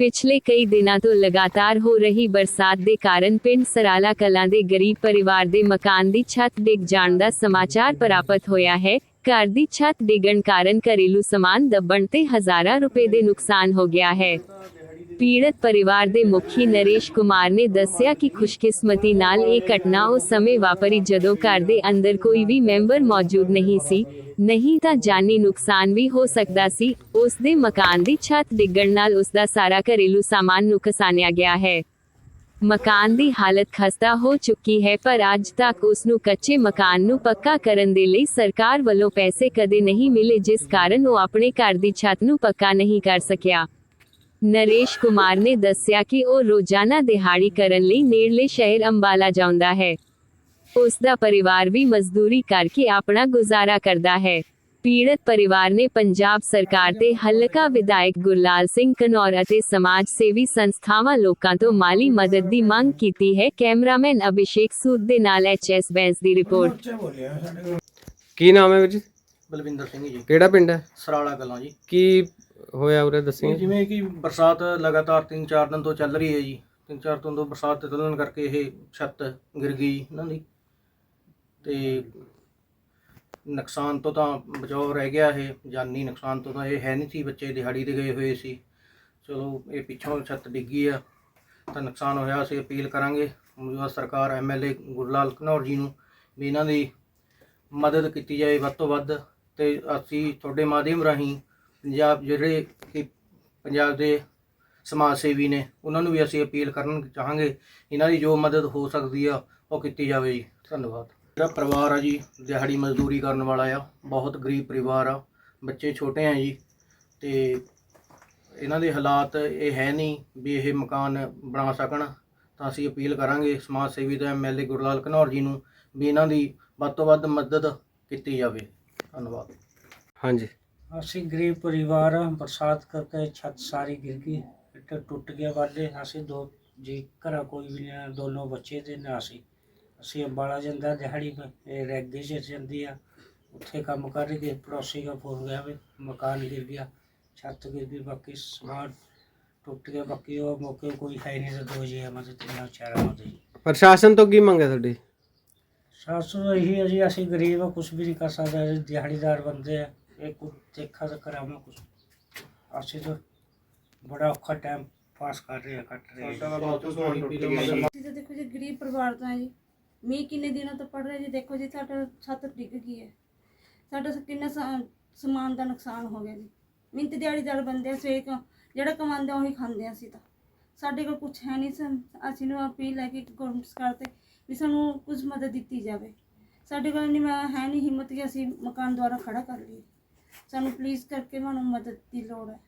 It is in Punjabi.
ਪਿਛਲੇ ਕਈ ਦਿਨਾਂ ਤੋਂ ਲਗਾਤਾਰ ਹੋ ਰਹੀ ਬਰਸਾਤ ਦੇ ਕਾਰਨ ਪਿੰਡ ਸਰਾਲਾ ਕਲਾਂ ਦੇ ਗਰੀਬ ਪਰਿਵਾਰ ਦੇ ਮਕਾਨ ਦੀ ਛੱਤ ਡਿੱਗ ਜਾਣ ਦਾ ਸਮਾਚਾਰ ਪ੍ਰਾਪਤ ਹੋਇਆ ਹੈ। ਘਰ ਦੀ ਛੱਤ ਡਿੱਗਣ ਕਾਰਨ ਘਰੇਲੂ ਸਮਾਨ ਦੱਬਣ ਤੇ ਹਜ਼ਾਰਾਂ ਰੁਪਏ ਦੇ ਨੁਕਸਾਨ ਹੋ ਗਿਆ ਹੈ। ਪੀੜਤ ਪਰਿਵਾਰ ਦੇ ਮੁਖੀ ਨਰੇਸ਼ ਕੁਮਾਰ ਨੇ ਦੱਸਿਆ ਕਿ ਖੁਸ਼ਕਿਸਮਤੀ ਨਾਲ ਇਹ ਘਟਨਾ ਉਸ ਸਮੇਂ ਵਾਪਰੀ ਜਦੋਂ ਘਰ ਦੇ ਅੰਦਰ ਕੋਈ ਵੀ ਮੈਂਬਰ ਮੌਜੂਦ ਨਹੀਂ ਸੀ। ਨਹੀਂ ਤਾਂ ਜਾਨੀ ਨੁਕਸਾਨ ਵੀ ਹੋ ਸਕਦਾ ਸੀ। ਉਸ ਦੇ ਮਕਾਨ ਦੀ ਛੱਤ ਡਿੱਗਣ ਨਾਲ ਉਸ ਦਾ ਸਾਰਾ ਘਰੇਲੂ ਸਾਮਾਨ ਨੁਕਸਾਨਿਆ ਗਿਆ ਹੈ। ਮਕਾਨ ਦੀ ਹਾਲਤ ਖਸਤਾ ਹੋ ਚੁੱਕੀ ਹੈ ਪਰ ਅੱਜ ਤੱਕ ਉਸ ਨੂੰ ਕੱਚੇ ਮਕਾਨ ਨੂੰ ਪੱਕਾ ਕਰਨ ਦੇ ਲਈ ਸਰਕਾਰ ਵੱਲੋਂ ਪੈਸੇ ਕਦੇ ਨਹੀਂ ਮਿਲੇ ਜਿਸ ਕਾਰਨ ਉਹ ਆਪਣੇ ਘਰ ਦੀ ਛੱਤ ਨੂੰ ਪੱਕਾ ਨਹੀਂ ਕਰ ਸਕਿਆ। ਨਰੇਸ਼ ਕੁਮਾਰ ਨੇ ਦੱਸਿਆ ਕਿ ਉਹ ਰੋਜ਼ਾਨਾ ਦਿਹਾੜੀ ਕਰਨ ਲਈ ਨੇੜਲੇ ਸ਼ਹਿਰ ਅੰਬਾਲਾ ਜਾਂਦਾ ਹੈ। ਉਸ ਦਾ ਪਰਿਵਾਰ ਵੀ ਮਜ਼ਦੂਰੀ ਕਰਕੇ ਆਪਣਾ ਗੁਜ਼ਾਰਾ ਕਰਦਾ ਹੈ। ਪੀੜਤ ਪਰਿਵਾਰ ਨੇ ਪੰਜਾਬ ਸਰਕਾਰ ਤੇ ਹਲਕਾ ਵਿਧਾਇਕ ਗੁਰਲਾਲ ਸਿੰਘ ਕਨੌਰ ਅਤੇ ਸਮਾਜ ਸੇਵੀ ਸੰਸਥਾਵਾਂ ਲੋਕਾਂ ਤੋਂ ਮਾਲੀ ਮਦਦ ਦੀ ਮੰਗ ਕੀਤੀ ਹੈ। ਕੈਮਰਾਮੈਨ ਅਭਿਸ਼ੇਕ ਸੂਦ ਦੇ ਨਾਲ ਐਚਐਸ ਬੈਂਸ ਦੀ ਰਿਪੋਰਟ। ਕੀ ਨਾਮ ਹੈ ਵੀਰ ਜੀ? ਬਲਵਿੰਦਰ ਸਿੰਘ ਜੀ। ਕਿਹੜਾ ਪਿੰਡ ਹੈ? ਸਰਾਲਾ ਕਲਾਂ ਜੀ। ਕੀ ਹੋਇਆ ਉਰੇ ਦੱਸੀ ਜਿਵੇਂ ਕਿ ਬਰਸਾਤ ਲਗਾਤਾਰ 3-4 ਦਿਨ ਤੋਂ ਚੱਲ ਰਹੀ ਹੈ ਜੀ। 3-4 ਦਿਨ ਤੋਂ ਬਰਸਾਤ ਦੇ ਚੱਲਣ ਕਰਕੇ ਇਹ ਛੱਤ ਗਿਰ ਗਈ ਇਹਨਾਂ ਦੀ। ਤੇ ਨੁਕਸਾਨ ਤੋਂ ਤਾਂ ਬਚਾਓ ਰਹਿ ਗਿਆ ਇਹ, ਜਾਨੀ ਨੁਕਸਾਨ ਤੋਂ ਤਾਂ ਇਹ ਹੈ ਨਹੀਂ ਸੀ। ਬੱਚੇ ਦਿਹਾੜੀ ਤੇ ਗਏ ਹੋਏ ਸੀ। ਚਲੋ ਇਹ ਪਿੱਛੋਂ ਛੱਤ ਡਿੱਗੀ ਆ, ਤਾਂ ਨੁਕਸਾਨ ਹੋਇਆ ਅਸੀਂ ਅਪੀਲ ਕਰਾਂਗੇ। ਮੌਜੂਦਾ ਸਰਕਾਰ ਐਮਐਲਏ ਗੁਰਲਾਲ ਘਨੌਰ ਜੀ ਨੂੰ ਵੀ ਇਹਨਾਂ ਦੀ ਮਦਦ ਕੀਤੀ ਜਾਏ ਵੱਧ ਤੋਂ ਵੱਧ। ਤੇ ਅਸੀਂ ਤੁਹਾਡੇ ਮਾਧਿਅਮ ਰਾਹੀਂ ਪੰਜਾਬ ਜਿਹੜੇ ਕਿ ਪੰਜਾਬ ਦੇ ਸਮਾਜ ਸੇਵੀ ਨੇ, ਉਹਨਾਂ ਨੂੰ ਵੀ ਅਸੀਂ ਅਪੀਲ ਕਰਨ ਚਾਹਾਂਗੇ, ਇਹਨਾਂ ਦੀ ਜੋ ਮਦਦ ਹੋ ਸਕਦੀ ਆ, ਉਹ ਕੀਤੀ ਜਾਵੇ ਜੀ। ਧੰਨਵਾਦ। ਜਿਹੜਾ ਪਰਿਵਾਰ ਆ ਜੀ, ਦਿਹਾੜੀ ਮਜ਼ਦੂਰੀ ਕਰਨ ਵਾਲਾ ਆ, ਬਹੁਤ ਗਰੀਬ ਪਰਿਵਾਰ ਆ, ਬੱਚੇ ਛੋਟੇ ਆ ਜੀ, ਤੇ ਇਹਨਾਂ ਦੇ ਹਾਲਾਤ ਇਹ ਹੈ ਨਹੀਂ ਵੀ ਇਹ ਮਕਾਨ ਬਣਾ ਸਕਣ, ਤਾਂ ਅਸੀਂ ਅਪੀਲ ਕਰਾਂਗੇ ਸਮਾਜ ਸੇਵੀ ਦਾ ਐਮਐਲਏ ਗੁਰਲਾਲ ਘਨੌਰ ਜੀ ਨੂੰ, ਵੀ ਇਹਨਾਂ ਦੀ ਵੱਧ ਤੋਂ ਵੱਧ ਮਦਦ ਕੀਤੀ ਜਾਵੇ। ਧੰਨਵਾਦ। ਹਾਂਜੀ। ਅਸੀਂ ਗਰੀਬ ਪਰਿਵਾਰ ਹਾਂ ਬਰਸਾਤ ਕਰਕੇ ਛੱਤ ਸਾਰੀ ਗਿਰ ਗਈ ਇੱਟ ਟੁੱਟ ਗਿਆ ਵਾਲੇ ਅਸੀਂ ਦੋ ਜੀ ਘਰਾਂ ਕੋਈ ਵੀ ਨਹੀਂ ਹੈ, ਦੋਨੋਂ ਬੱਚੇ ਤੇ ਨਾ ਅਸੀਂ। ਅਸੀਂ ਅੰਬਾਲਾ ਜਾਂਦਾ ਦਿਹਾੜੀ ਇਹ ਰੈਗੇ ਚ ਜਾਂਦੀ ਆ ਉੱਥੇ ਕੰਮ ਕਰ ਰਹੀ ਸੀ ਪੜੋਸੀ ਦਾ ਫੋਨ ਗਿਆ ਵੀ ਮਕਾਨ ਗਿਰ ਗਿਆ ਛੱਤ ਗਿਰ ਗਈ ਬਾਕੀ ਸਮਾਨ ਟੁੱਟ ਗਿਆ ਬਾਕੀ ਉਹ ਮੌਕੇ ਕੋਈ ਹੈ ਨਹੀਂ ਤੇ ਦੋ ਜੀ ਮਦਦ ਤਿੰਨਾਂ ਚਾਰਾਂ ਜੀ ਪ੍ਰਸ਼ਾਸਨ ਤੋਂ ਕੀ ਮੰਗ ਹੈ ਤੁਹਾਡੀ? ਸਾਸੂ ਇਹੀ ਹੈ ਜੀ ਅਸੀਂ ਗਰੀਬ ਆ ਕੁਝ ਵੀ ਨਹੀਂ ਕਰ ਸਕਦੇ ਅਸੀਂ ਦਿਹਾੜੀਦਾਰ ਬੰਦੇ ਆ। ਇਹ ਕੁਝ ਦੇਖਾ ਤਾਂ ਕਰਾਵਾਂ ਕੁਝ ਅਸੀਂ ਤਾਂ ਬੜਾ ਔਖਾ ਟਾਈਮ ਪਾਸ ਕਰ ਰਹੇ ਆ ਕੱਟ ਰਹੇ ਆ। ਅਸੀਂ ਤਾਂ ਦੇਖੋ ਜੀ ਗਰੀਬ ਪਰਿਵਾਰ ਤੋਂ ਜੀ। ਮੀਂਹ ਕਿੰਨੇ ਦਿਨਾਂ ਤੋਂ ਪੜ ਰਿਹਾ ਜੀ ਦੇਖੋ ਜੀ ਸਾਡਾ ਛੱਤ ਡਿੱਗ ਗਈ ਹੈ। ਸਾਡਾ ਕਿੰਨਾ ਸਾ- ਸਮਾਨ ਦਾ ਨੁਕਸਾਨ ਹੋ ਗਿਆ ਜੀ। ਮਿੰਤ ਦਿਹਾੜੀਦਾਰ ਬੰਦੇ ਆ ਸਵੇਰ ਤੋਂ ਜਿਹੜਾ ਕਮਾਉਂਦੇ ਆ ਉਹੀ ਖਾਂਦੇ ਆ ਅਸੀਂ ਤਾਂ। ਸਾਡੇ ਕੋਲ ਕੁਝ ਹੈ ਨਹੀਂ ਸਨ। ਅਸੀਂ ਨੂੰ ਅਪੀਲ ਹੈ ਕਿ ਗੌਰਮੈਂਟ ਸਰਕਾਰ ਤੇ ਵੀ ਸਾਨੂੰ ਕੁਝ ਮਦਦ ਦਿੱਤੀ ਜਾਵੇ। ਸਾਡੇ ਕੋਲ ਨਹੀਂ ਮੈਂ ਹੈ ਨਹੀਂ ਹਿੰਮਤ ਕਿ ਅਸੀਂ ਮਕਾਨ ਦੁਆਰਾ ਖੜਾ ਕਰ ਲਈਏ। ਸਾਨੂੰ ਪਲੀਜ਼ ਕਰਕੇ ਸਾਨੂੰ ਮਦਦ ਦੀ ਲੋੜ ਹੈ।